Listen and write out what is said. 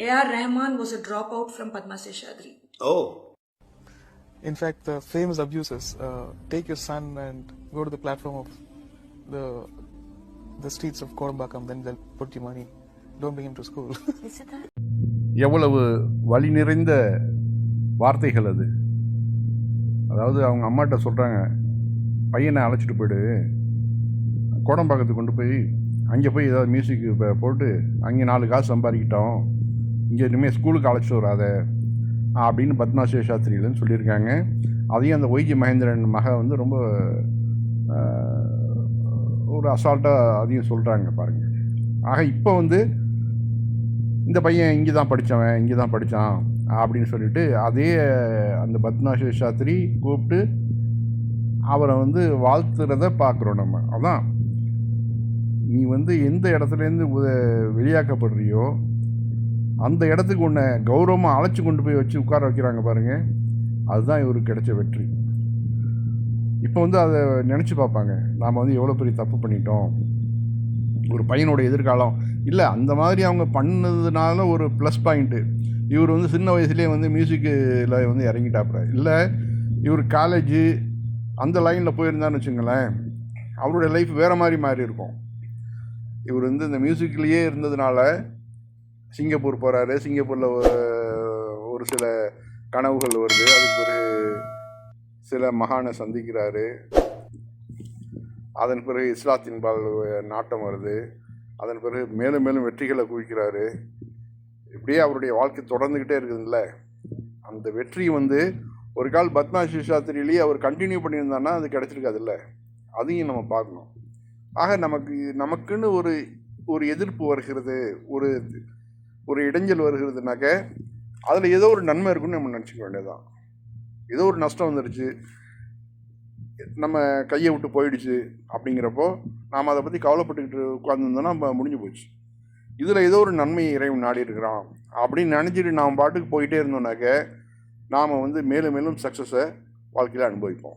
A.R. Rahman was a dropout from Padma Seshadri. O In fact, the famous abuses uh, take your son and go to the platform of the the streets of Kodambakam, then they'll put you money. Don't bring him to school. எவ்வளவு வழி நிறைந்த வார்த்தைகள் அது அதாவது அவங்க அம்மாட்ட சொல்கிறாங்க பையனை அழைச்சிட்டு போயிடு கோடம்பாக்கத்துக்கு கொண்டு போய் அங்கே போய் ஏதாவது மியூசிக் போட்டு அங்கே நாலு காசு சம்பாதிக்கிட்டோம். இங்கே இனிமேல் ஸ்கூலுக்கு அழைச்சிட்டு வராத. அப்படின்னு பத்மா சேஷாஸ்திரியிலன்னு சொல்லியிருக்காங்க. அதையும் அந்த ஒய்ஜி மகேந்திரன் மக வந்து ரொம்ப ஒரு அசால்ட்டாக அதையும் சொல்கிறாங்க பாருங்கள் ஆக இப்போ வந்து இந்த பையன் இங்கே தான் படித்தவன் இங்கே தான் படித்தான் அப்படின்னு சொல்லிட்டு அதே அந்த பத்மா சேஷாத்ரி கூப்பிட்டு அவரை வந்து வாழ்த்துறத பார்க்குறோம் நம்ம. அதான். நீ வந்து எந்த இடத்துலேருந்து வெளியாக்கப்படுறியோ அந்த இடத்துக்கு உன்னை கௌரவமாக அழைச்சி கொண்டு போய் வச்சு உட்கார வைக்கிறாங்க பாருங்கள் அதுதான் இவருக்கு கிடைச்ச வெற்றி. இப்போ வந்து அதை நினச்சி பார்ப்பாங்க. நாம் வந்து எவ்வளோ பெரிய தப்பு பண்ணிட்டோம். ஒரு பையனோட எதிர்காலம். இல்லை அந்த மாதிரி அவங்க பண்ணதுனால ஒரு ப்ளஸ் பாயிண்ட்டு இவர் வந்து சின்ன வயசுலேயே வந்து மியூசிக்கில் வந்து இறங்கிட்டாப்புல. இல்லை இவர் காலேஜு அந்த லைனில் போயிருந்தான்னு வச்சுங்களேன். அவருடைய லைஃப் வேறு மாதிரி மாறி இருக்கும் இவர் வந்து இந்த மியூசிக்லேயே இருந்ததுனால சிங்கப்பூர் போகிறாரு சிங்கப்பூரில் ஒரு சில கனவுகள் வருது. அதுக்கு ஒரு சில மகானை சந்திக்கிறாரு. அதன் பிறகு இஸ்லாத்தின் பால் நாட்டம் வருது. அதன் பிறகு மேலும் மேலும் வெற்றிகளை குவிக்கிறாரு. இப்படியே அவருடைய வாழ்க்கை தொடர்ந்துக்கிட்டே இருக்குதுல்ல. அந்த வெற்றி வந்து ஒரு கால் பத்மா சிவசாஸ்திரியிலேயே அவர் கண்டினியூ பண்ணியிருந்தான்னா அது கிடச்சிருக்காதுல்ல. அதையும் நம்ம பார்க்கணும். ஆக நமக்கு நமக்குன்னு ஒரு ஒரு எதிர்ப்பு வருகிறது ஒரு ஒரு இடைஞ்சல் வருகிறதுனாக்க அதில் ஏதோ ஒரு நன்மை இருக்குன்னு நம்ம நினச்சிக்க வேண்டியதுதான். ஏதோ ஒரு நஷ்டம் வந்துடுச்சு நம்ம கையை விட்டு போயிடுச்சு அப்படிங்கிறப்போ நாம் அதை பற்றி கவலைப்பட்டுக்கிட்டு உட்காந்துருந்தோன்னா நம்ம முடிஞ்சு போச்சு. இதில் ஏதோ ஒரு நன்மை இறைவன் நாடி இருக்கிறான் அப்படின்னு நினச்சிட்டு நாம் பாட்டுக்கு போயிட்டே இருந்தோம்னாக்க நாம் வந்து மேலும் மேலும் சக்ஸஸை வாழ்க்கையில் அனுபவிப்போம்.